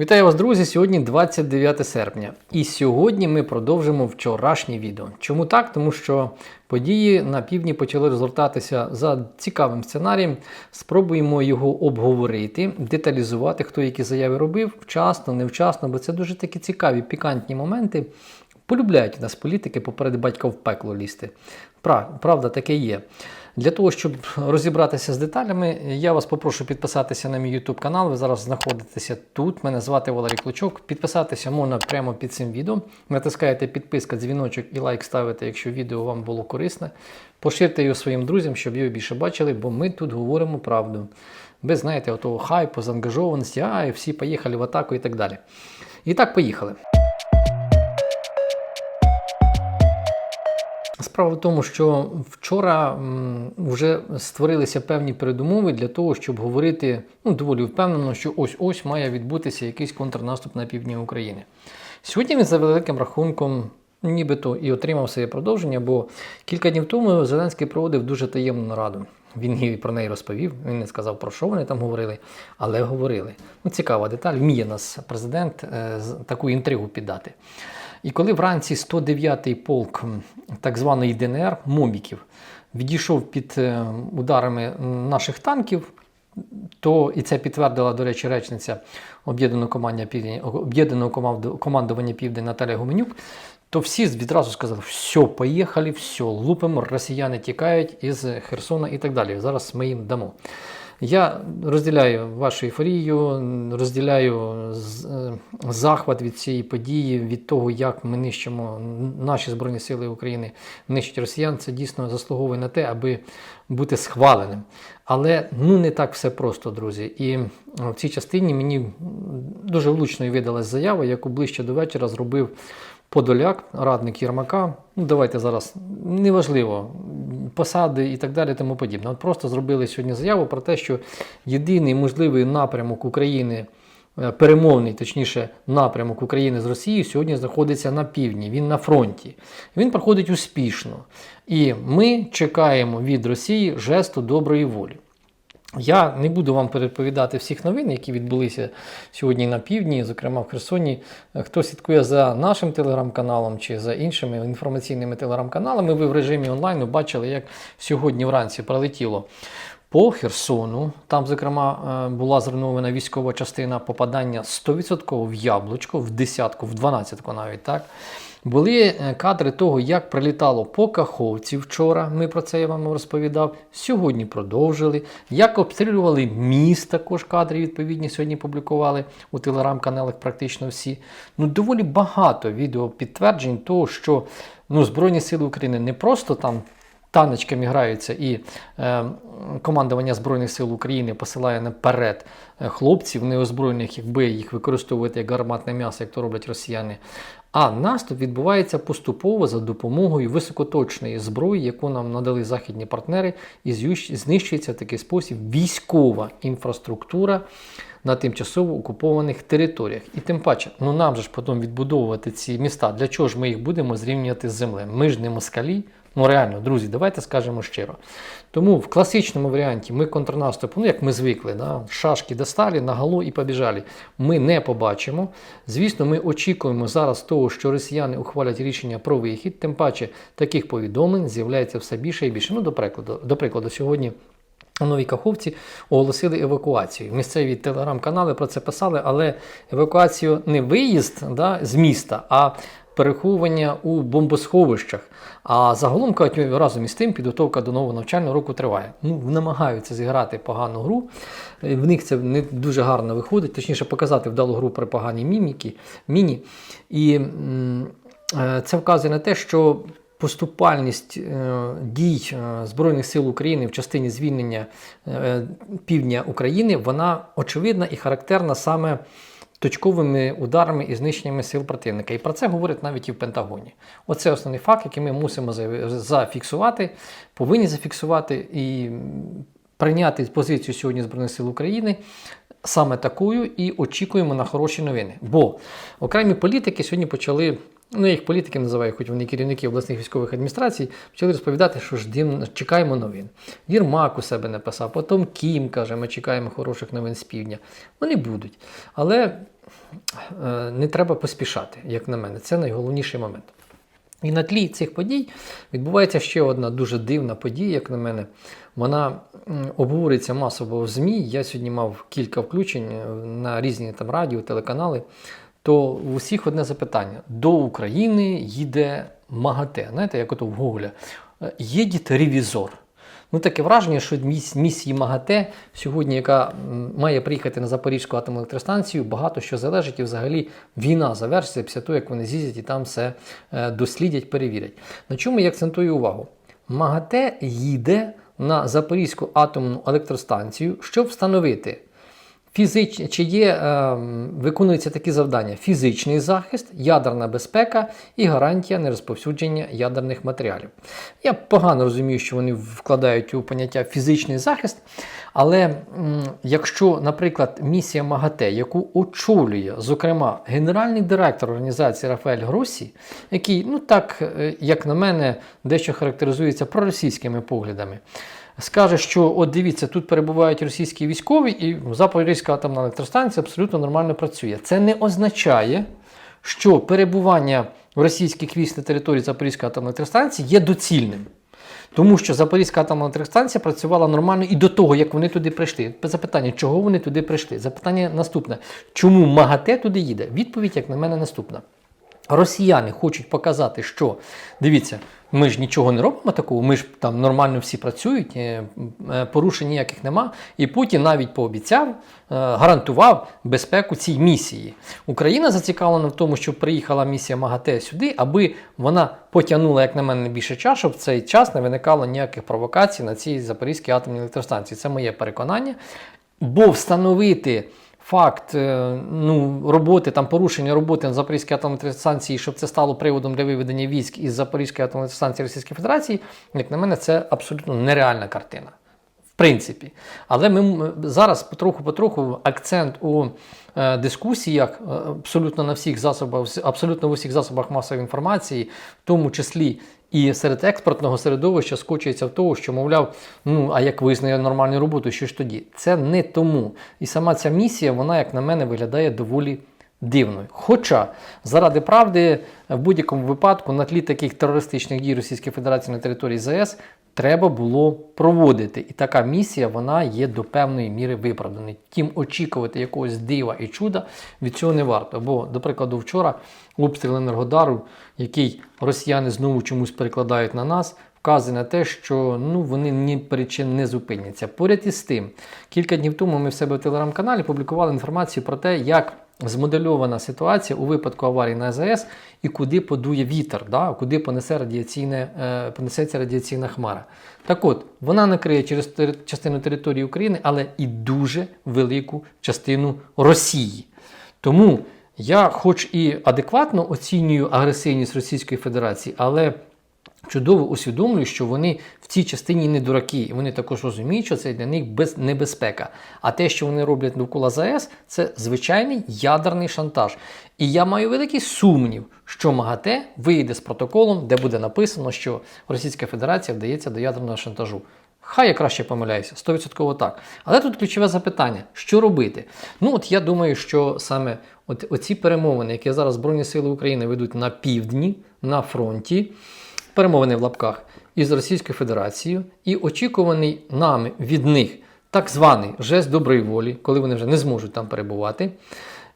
Вітаю вас, друзі! Сьогодні 29 серпня. І сьогодні ми продовжимо вчорашнє відео. Чому так? Тому що події на півдні почали розгортатися за цікавим сценарієм. Спробуємо його обговорити, деталізувати, хто які заяви робив, вчасно, невчасно, бо це дуже такі цікаві, пікантні моменти. Полюбляють нас політики поперед батька в пекло лізти. Правда, таке є. Для того, щоб розібратися з деталями, я вас попрошу підписатися на мій YouTube канал. Ви зараз знаходитеся тут. Мене звати Валерій Клочок. Підписатися можна прямо під цим відео. Натискаєте підписка, дзвіночок і лайк ставите, якщо відео вам було корисне. Поширте його своїм друзям, щоб його більше бачили, бо ми тут говоримо правду. Без, знаєте, отого хайпу, заангажованості, а і всі поїхали в атаку і так далі. І так, поїхали. Справа в тому, що вчора вже створилися певні передумови для того, щоб говорити ну, доволі впевнено, що ось-ось має відбутися якийсь контрнаступ на півдні України. Сьогодні він за великим рахунком нібито і отримав своє продовження, бо кілька днів тому Зеленський проводив дуже таємну нараду. Він і про неї розповів, він не сказав, про що вони там говорили, але говорили. Ну, цікава деталь, вміє нас президент е, таку інтригу піддати. І коли вранці 109-й полк так званої ДНР Моміків відійшов під е, ударами наших танків, то і це підтвердила, до речі, речниця об'єднаного командування командування Південь Наталя Гуменюк, то всі відразу сказали: все, поїхали, все, лупимо, росіяни тікають із Херсона і так далі. Зараз ми їм дамо. Я розділяю вашу ейфорію, розділяю е, захват від цієї події, від того, як ми нищимо наші Збройні Сили України, нищать росіян. Це дійсно заслуговує на те, аби бути схваленим. Але ну не так все просто, друзі. І в цій частині мені дуже влучною видалась заява, яку ближче до вечора зробив Подоляк, радник Єрмака. Ну, давайте зараз неважливо, посади і так далі, тому подібне. От просто зробили сьогодні заяву про те, що єдиний можливий напрямок України, е, перемовний, точніше, напрямок України з Росією сьогодні знаходиться на півдні. Він на фронті. Він проходить успішно. І ми чекаємо від Росії жесту доброї волі. Я не буду вам переповідати всіх новин, які відбулися сьогодні на півдні, зокрема в Херсоні. Хто слідкує за нашим телеграм-каналом чи за іншими інформаційними телеграм-каналами, ви в режимі онлайну бачили, як сьогодні вранці пролетіло по Херсону. Там, зокрема, е, була зруйнована військова частина попадання 100% в яблучко, в десятку, в дванадцятку навіть так. Були е, кадри того, як прилітало по Каховці вчора. Ми про це я вам розповідав. Сьогодні продовжили. Як обстрілювали міст, також кадри відповідні сьогодні публікували у телеграм-каналах практично всі. Ну, доволі багато відео підтверджень того, що ну, Збройні Сили України не просто там танечками граються і е, командування Збройних сил України посилає наперед е, хлопців неозброєних, якби їх використовувати як гарматне м'ясо, як то роблять росіяни. А наступ відбувається поступово за допомогою високоточної зброї, яку нам надали західні партнери, і знищується в такий спосіб військова інфраструктура на тимчасово окупованих територіях. І тим паче, ну нам же ж потім відбудовувати ці міста. Для чого ж ми їх будемо зрівнювати з землею? Ми ж не москалі. Ну реально, друзі, давайте скажемо щиро. Тому в класичному варіанті ми контрнаступ, ну як ми звикли, да, шашки достали, наголо і побіжали. Ми не побачимо. Звісно, ми очікуємо зараз того, що росіяни ухвалять рішення про вихід. Тим паче таких повідомлень з'являється все більше і більше. Ну, до прикладу, до прикладу, сьогодні. У Новій Каховці оголосили евакуацію. Місцеві телеграм-канали про це писали, але евакуацію не виїзд да, з міста, а переховування у бомбосховищах. А загалом кажуть, разом із тим підготовка до нового навчального року триває. Ну, намагаються зіграти погану гру. Е, В них це не дуже гарно виходить, точніше показати вдалу гру при поганій міміки, міні. І е, це вказує на те, що поступальність е, дій Збройних сил України в частині звільнення півдня України, вона очевидна і характерна саме точковими ударами і знищеннями сил противника. І про це говорять навіть і в Пентагоні. Оце основний факт, який ми мусимо зафіксувати, повинні зафіксувати і прийняти позицію сьогодні Збройних сил України. Саме такою і очікуємо на хороші новини. Бо окремі політики сьогодні почали ну я їх політики називаю, хоч вони керівники обласних військових адміністрацій, почали розповідати, що ждім, чекаємо новин. Єрмак у себе написав, потім Кім каже, ми чекаємо хороших новин з півдня. Вони будуть. Але е, не треба поспішати, як на мене. Це найголовніший момент. І на тлі цих подій відбувається ще одна дуже дивна подія, як на мене. Вона обговорюється масово в ЗМІ. Я сьогодні мав кілька включень е, на різні там радіо, телеканали. То у всіх одне запитання: до України їде МАГАТЕ. Знаєте, як ото в Гуглі. Е, ревізор. Ну, таке враження, що місії МАГАТЕ сьогодні, яка має приїхати на Запорізьку атомну електростанцію, багато що залежить, і взагалі війна завершиться після того, як вони з'їздять і там все е, дослідять, перевірять. На чому я акцентую увагу? МАГАТЕ їде на Запорізьку атомну електростанцію, щоб встановити Фізич... Чи є, е, виконуються такі завдання: фізичний захист, ядерна безпека і гарантія нерозповсюдження ядерних матеріалів. Я погано розумію, що вони вкладають у поняття фізичний захист, але м, якщо, наприклад, місія МАГАТЕ, яку очолює, зокрема, генеральний директор організації Рафаель Гросі, який, ну так, е, як на мене, дещо характеризується проросійськими поглядами скаже, що от дивіться, тут перебувають російські військові, і Запорізька атомна електростанція абсолютно нормально працює. Це не означає, що перебування російських військ на території Запорізької атомної електростанції є доцільним. Тому що Запорізька атомна електростанція працювала нормально і до того, як вони туди прийшли. Запитання, чого вони туди прийшли? Запитання наступне: чому МАГАТЕ туди їде? Відповідь, як на мене, наступна. Росіяни хочуть показати, що дивіться, ми ж нічого не робимо такого, ми ж там нормально всі працюють, е, е, порушень ніяких нема. І Путін навіть пообіцяв, е, гарантував безпеку цій місії. Україна зацікавлена в тому, щоб приїхала місія МАГАТЕ сюди, аби вона потягнула, як на мене, більше часу, щоб в цей час не виникало ніяких провокацій на цій Запорізькій атомній електростанції. Це моє переконання. Бо встановити факт е, ну, роботи, там порушення роботи на Запорізькій атомній електростанції, щоб це стало приводом для виведення військ із Запорізької атомної електростанції Російської Федерації, як на мене, це абсолютно нереальна картина. В принципі. Але ми зараз потроху-потроху акцент у е, дискусіях е, абсолютно на всіх засобах, абсолютно в усіх засобах масової інформації, в тому числі і серед експортного середовища скочується в того, що, мовляв, ну а як визнає нормальну роботу, що ж тоді? Це не тому. І сама ця місія, вона, як на мене, виглядає доволі дивною. Хоча, заради правди, в будь-якому випадку на тлі таких терористичних дій Російської Федерації на території ЗАЕС треба було проводити. І така місія вона є до певної міри виправданою. Тим очікувати якогось дива і чуда від цього не варто. Бо, до прикладу, вчора обстріл Енергодару, який росіяни знову чомусь перекладають на нас, вказує на те, що ну, вони ні чим не зупиняться. Поряд із тим, кілька днів тому ми в себе в телеграм-каналі публікували інформацію про те, як змодельована ситуація у випадку аварії на АЗС і куди подує вітер, да? куди понесе радіаційне, е, понесеться радіаційна хмара. Так от, вона накриє через частину території України, але і дуже велику частину Росії. Тому я, хоч і адекватно оцінюю агресивність Російської Федерації, але чудово усвідомлюю, що вони в цій частині не дураки, і вони також розуміють, що це для них без небезпека. А те, що вони роблять довкола ЗАЕС, це звичайний ядерний шантаж. І я маю великий сумнів, що МАГАТЕ вийде з протоколом, де буде написано, що Російська Федерація вдається до ядерного шантажу. Хай я краще помиляюся, 100% так. Але тут ключове запитання: що робити? Ну, от я думаю, що саме от оці перемовини, які зараз Збройні Сили України ведуть на півдні, на фронті, перемовини в лапках із Російською Федерацією, і очікуваний нами від них так званий жест доброї волі, коли вони вже не зможуть там перебувати,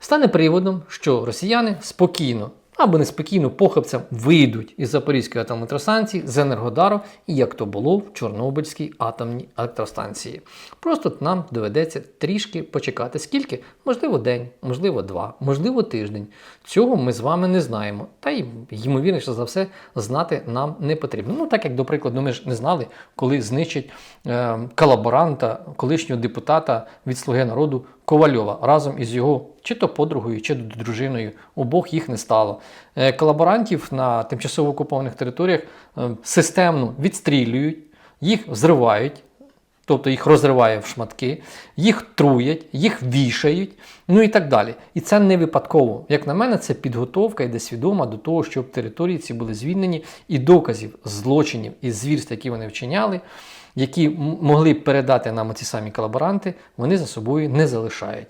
стане приводом, що росіяни спокійно або неспокійно похабцям вийдуть із Запорізької атомної електростанції з Енергодару, як то було в Чорнобильській атомній електростанції. Просто нам доведеться трішки почекати. Скільки? Можливо, день, можливо, два, можливо, тиждень. Цього ми з вами не знаємо. Та й ймовірніше за все знати нам не потрібно. Ну, так як, до прикладу, ми ж не знали, коли знищать е, колаборанта, колишнього депутата від Слуги народу Ковальова разом із його чи то подругою, чи то дружиною. Обох їх не стало. Е, колаборантів на тимчасово окупованих територіях е, системно відстрілюють, їх взривають. Тобто їх розриває в шматки, їх труять, їх вішають, ну і так далі. І це не випадково. Як на мене, це підготовка йде свідома до того, щоб території ці були звільнені, і доказів злочинів і звірств, які вони вчиняли, які могли б передати нам ці самі колаборанти, вони за собою не залишають.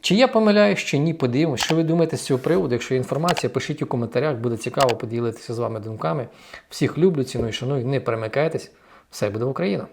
Чи я помиляюсь, чи ні, подивимось. Що ви думаєте з цього приводу? Якщо є інформація, пишіть у коментарях, буде цікаво поділитися з вами думками. Всіх люблю, ціную, шаную, не перемикайтесь. Все буде Україна!